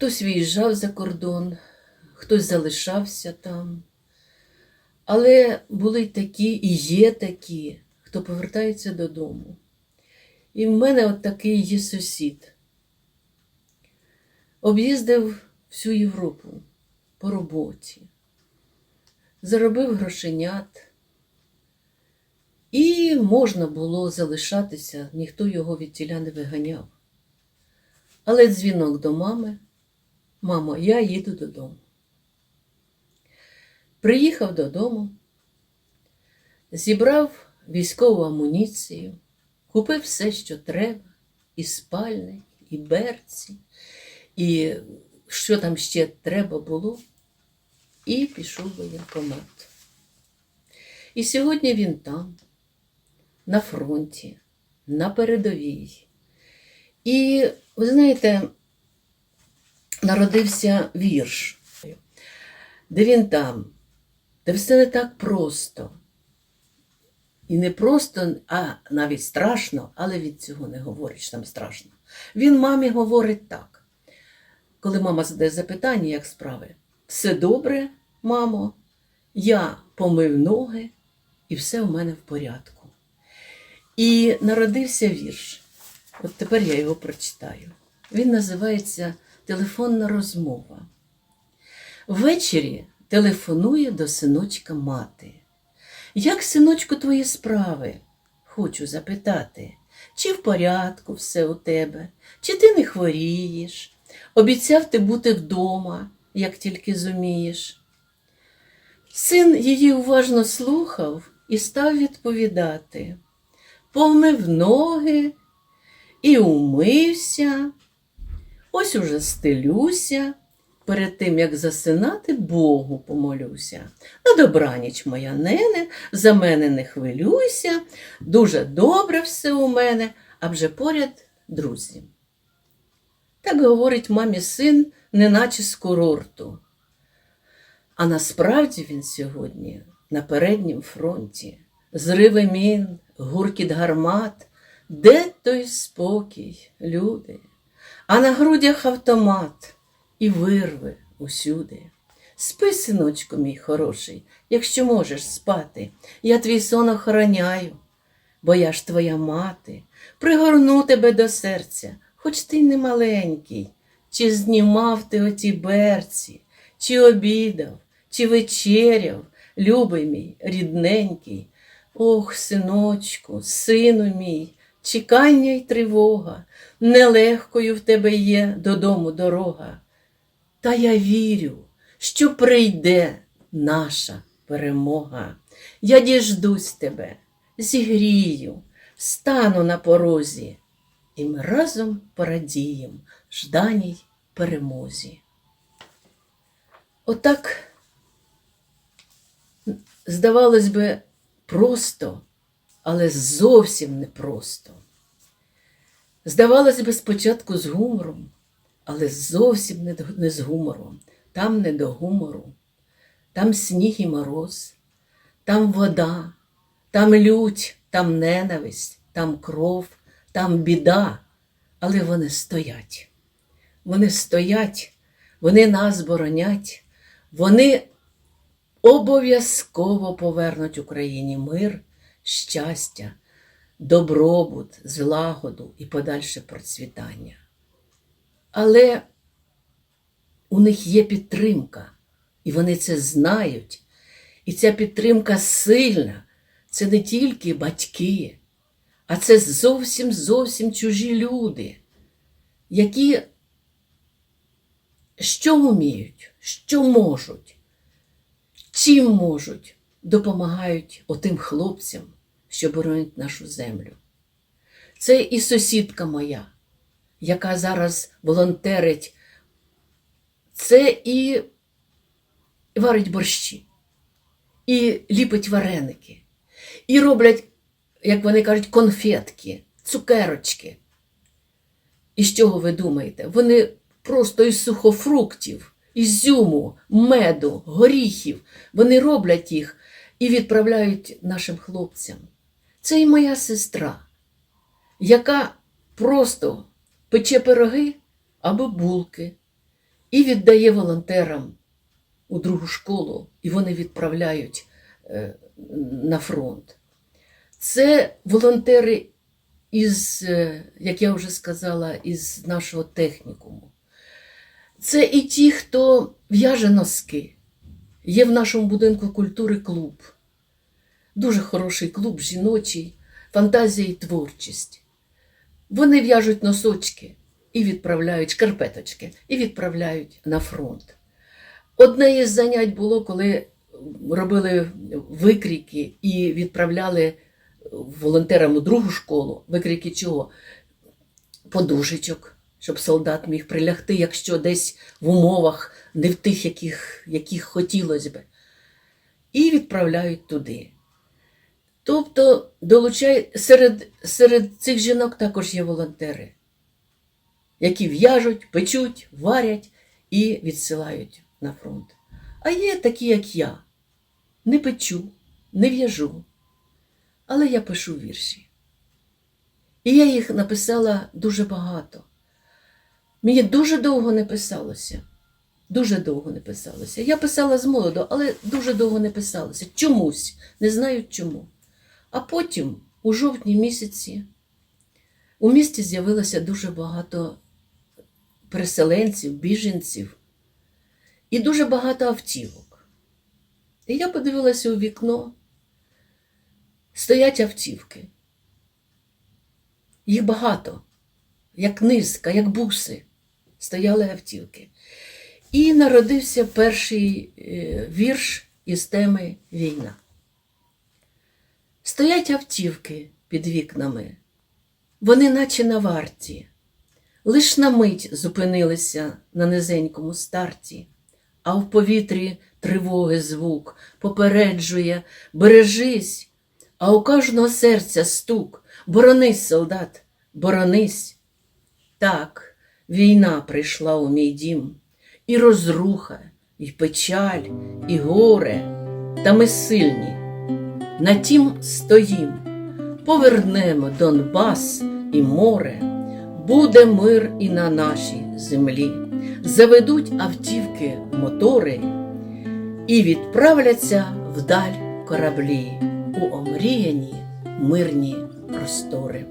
Хтось виїжджав за кордон, хтось залишався там. Але були й такі, і є такі, хто повертається додому. І в мене от такий є сусід. Об'їздив всю Європу по роботі, заробив грошенят, і можна було залишатися, ніхто його від тіля не виганяв. Але дзвінок до мами, мамо, я їду додому. Приїхав додому, зібрав військову амуніцію, купив все, що треба, і спальник, і берці, і що там ще треба було, і пішов в воєнкомат. І сьогодні він там, на фронті, на передовій. І ви знаєте, народився вірш, де він там, де все не так просто. І не просто, а навіть страшно, але від цього не говорить, що там страшно. Він мамі говорить так. Коли мама задає запитання, як справи, все добре, мамо, я помив ноги, і все у мене в порядку. І народився вірш. От тепер я його прочитаю. Він називається Телефонна розмова. Ввечері телефонує до синочка мати. Як, синочку, твої справи? Хочу запитати, чи в порядку все у тебе, чи ти не хворієш? Обіцяв ти бути вдома, як тільки зумієш. Син її уважно слухав і став відповідати. Помив ноги і умився, ось уже стелюся, перед тим, як засинати, Богу помолюся. На добраніч, моя нене, за мене не хвилюйся, дуже добре все у мене, а вже поряд друзі. Так говорить мамі син, неначе з курорту. А насправді він сьогодні на переднім фронті. Зриви мін, гуркіт гармат, де той спокій, люди, а на грудях автомат і вирви усюди. Спи, синочку мій хороший, якщо можеш спати, я твій сон охороняю, бо я ж твоя мати, пригорну тебе до серця, хоч ти не маленький, чи знімав ти оті берці, чи обідав, чи вечеряв, любий мій, рідненький. Ох, синочку, сину мій, чекання й тривога, нелегкою в тебе є додому дорога. Та я вірю, що прийде наша перемога. Я діждусь тебе, зігрію, стану на порозі, і ми разом порадієм жданій перемозі. Отак, здавалось би, просто, але зовсім непросто. Здавалось би, спочатку з гумором, але зовсім не, з гумором. Там не до гумору, там сніг і мороз, там вода, там лють, там ненависть, там кров, там біда. Але вони стоять. Вони стоять, вони нас боронять, вони обов'язково повернуть Україні мир, щастя, добробут, злагоду і подальше процвітання. Але у них є підтримка, і вони це знають. І ця підтримка сильна. Це не тільки батьки, а це зовсім зовсім чужі люди, які що вміють, що можуть, чим можуть, допомагають отим хлопцям, що боронять нашу землю. Це і сусідка моя, яка зараз волонтерить, це і варить борщі, і ліпить вареники, і роблять, як вони кажуть, конфетки, цукерочки. І з чого ви думаєте? Вони просто із сухофруктів, ізюму, меду, горіхів. Вони роблять їх і відправляють нашим хлопцям. Це і моя сестра, яка просто пече пироги або булки і віддає волонтерам у другу школу, і вони відправляють е, на фронт. Це волонтери із, е, як я вже сказала, із нашого технікуму. Це і ті, хто в'яже носки. Є в нашому будинку культури клуб. Дуже хороший клуб, жіночий, фантазія і творчість. Вони в'яжуть носочки і відправляють шкарпеточки, і відправляють на фронт. Одне із занять було, коли робили викрійки і відправляли волонтерам у другу школу. Викрійки чого? Подушечок, щоб солдат міг прилягти, якщо десь в умовах не в тих, яких, яких хотілося би. І відправляють туди. Тобто долучай, серед, серед цих жінок також є волонтери, які в'яжуть, печуть, варять і відсилають на фронт. А є такі, як я. Не печу, не в'яжу, але я пишу вірші. І я їх написала дуже багато. Мені дуже довго не писалося. Дуже довго не писалося. Я писала з молоду, але дуже довго не писалося. Чомусь, не знаю чому. А потім, у жовтні місяці, у місті з'явилося дуже багато переселенців, біженців і дуже багато автівок. І я подивилася у вікно, стоять автівки. Їх багато, як низка, як буси, стояли автівки. І народився перший е, вірш із теми Війна. Стоять автівки під вікнами, вони наче на варті, лиш на мить зупинилися на низенькому старті, а в повітрі тривоги звук попереджує бережись, а у кожного серця стук боронись, солдат, боронись. Так, війна прийшла у мій дім, і розруха, і печаль, і горе, та ми сильні. На тім стоїм, повернемо Донбас і море, буде мир і на нашій землі. Заведуть автівки мотори і відправляться вдаль кораблі у омріяні мирні простори.